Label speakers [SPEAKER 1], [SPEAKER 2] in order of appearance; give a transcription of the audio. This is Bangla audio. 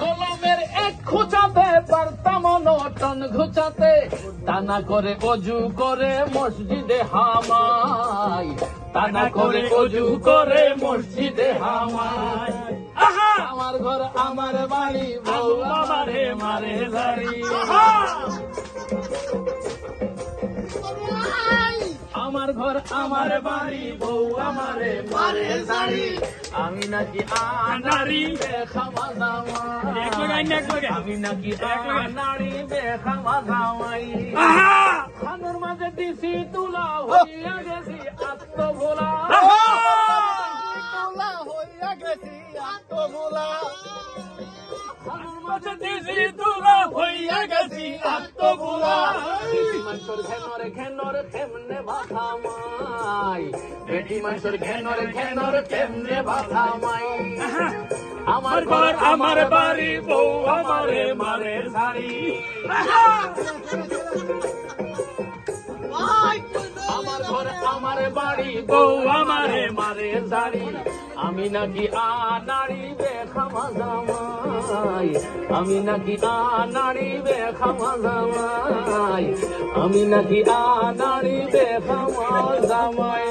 [SPEAKER 1] কলমের এক খুঁচাতে পারতাম অনটন ঘুচাতে টানা করে অজু করে মসজিদে হামাই। টানা করে অজু করে মসজিদে হামাই। আমার ঘর আমার বাড়ি বউ আমারে মারে ধারি আমার ঘর আমার বাড়ি বউ আমারে মারে বাড়ি আমি নাকি আনারি বেখামা জামাই। আমি নাকি আনারি বেখামা জামাই। খানোর মাঝে দিছি তুলা হইয়া গেছি আত্মভোলা। খানোর মাঝে দিছি তুলা হইয়া গেছি আত্মভোলা। ঘেনর ঘেনর কেমনে বাধা মাই। বেটি মানুষের ঘেনর ঘেনর কেমনে বাধা মাই।
[SPEAKER 2] আমার ঘর আমার বাড়ি বউ আমারে মারে আহা।
[SPEAKER 1] আমার ঘর আমার বাড়ি
[SPEAKER 2] বউ আমারে
[SPEAKER 1] মারে শাড়ি আমি নাকি আনাড়ি বেখামা আমি নাকি আনাড়ি বেখামা জামাই আমি নাকি আনাড়ি বেখামা জামাই